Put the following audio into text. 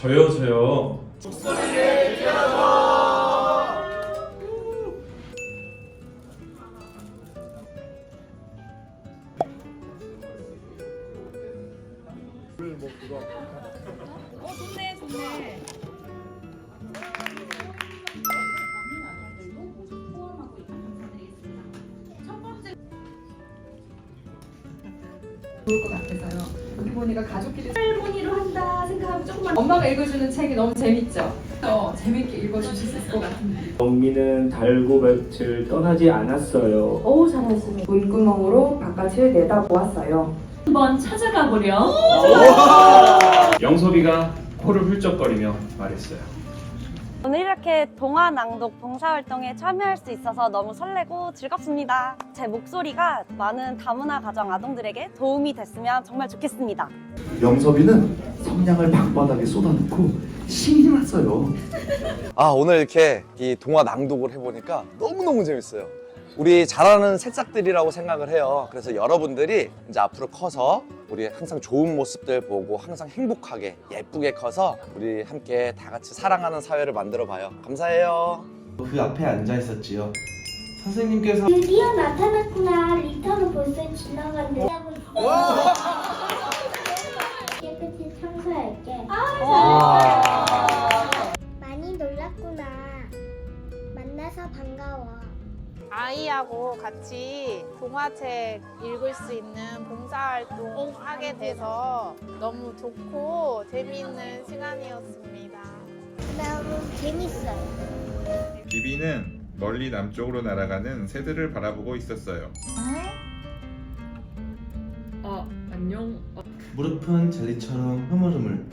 저요 저요. 어 좋네 좋네. 좋을 것 같아서요. 여기 보니까 가족끼리 할머니로 한다 생각하고 조금만 엄마가 읽어주는 책이 너무 재밌죠? 어, 재밌게 읽어주실 수 있을 것 같은데. 영미는 달고 볕을 떠나지 않았어요. 어우 잘하시네. 문구멍으로 바깥을 내다보았어요. 한번 찾아가 보렴. 영섭이가 코를 훌쩍거리며 말했어요. 오늘 이렇게 동화 낭독 봉사활동에 참여할 수 있어서 너무 설레고 즐겁습니다. 제 목소리가 많은 다문화 가정 아동들에게 도움이 됐으면 정말 좋겠습니다. 영섭이는 성냥을 방바닥에 쏟아놓고 신이 났어요. 아 오늘 이렇게 이 동화 낭독을 해보니까 너무너무 재밌어요 우리 잘하는 새싹들이라고 생각을 해요 그래서 여러분들이 이제 앞으로 커서 우리 항상 좋은 모습들 보고 항상 행복하게 예쁘게 커서 우리 함께 다 같이 사랑하는 사회를 만들어 봐요 감사해요 그 앞에 앉아 있었지요. 선생님께서 드디어 나타났구나. 리터는 벌써 지나갔네. 깨끗이 청소할게. 많이 놀랐구나. 만나서 반가워. 아이하고 같이 동화책 읽을 수 있는 봉사활동 하게 돼서 너무 좋고 재미있는 시간이었습니다. 너무 재밌어요. 비비는 멀리 남쪽으로 날아가는 새들을 바라보고 있었어요. 어, 안녕. 무릎은 젤리처럼 흐물흐물